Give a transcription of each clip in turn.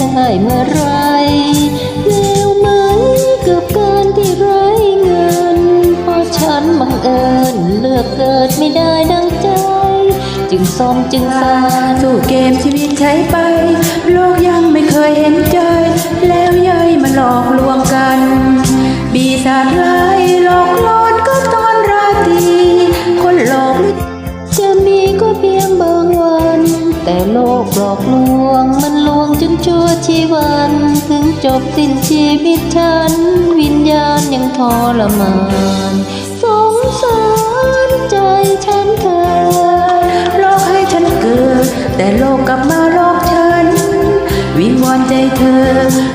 จะได้เมื่อไรแล้วไหมกับการที่ไร้เงินเพราะฉันบังเอิญเลือกเกิดไม่ได้ดังใจ จึงส้มจึงสารสู้เกมชีวิตใช้ไป โลกยังไม่เคยเห็นใจ แล้วยัยมาหลอกลวงกัน บีศาร้า แต่โลกหลอกลวง มันลวงจนชั่วชีวัน ถึงจบสิ้นชีวิตฉัน วิญญาณยังทรมาน สงสารใจฉันเธอหลอกให้ฉันเกิด แต่โลกกลับมาหลอกฉัน วิงวอนใจเธอ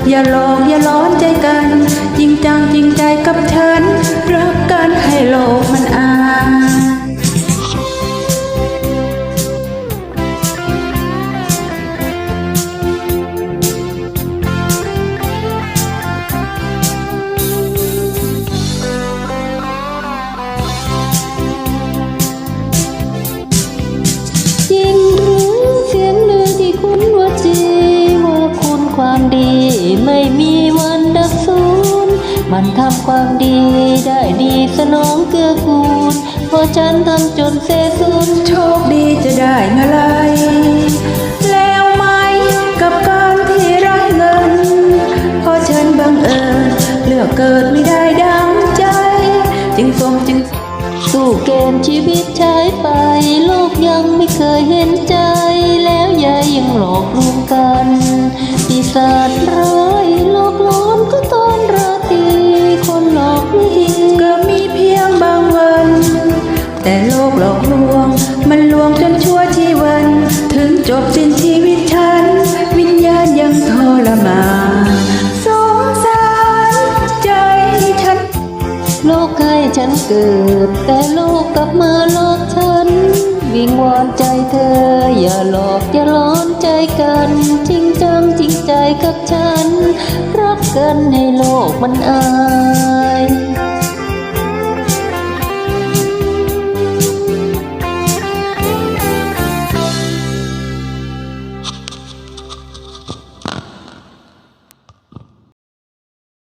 อย่าหลอกอย่าล้อนใจกัน จริงจังจริงใจ มันทำความดีได้ดีสนองเกื้อกูลเพราะฉันทำจนเสยสุนโชคดีจะได้เงินไหลแล้วไหมกับการที่ไร้เงินเพราะฉันบังเอิญเลือกเกิดไม่ได้ดังใจ จึงสมจึงสู้เกมชีวิตใช้ไป โลกยังไม่เคยเห็นใจ แล้วยายยังหลอกลวงกันปีศาจ โลกให้ฉันเกิด แต่โลกกลับมาหลอกฉัน วิงวอนใจเธอ อย่าหลอกอย่าหล้อนใจกัน จริงจังจริงใจกับฉัน รักกันให้โลกมันอาย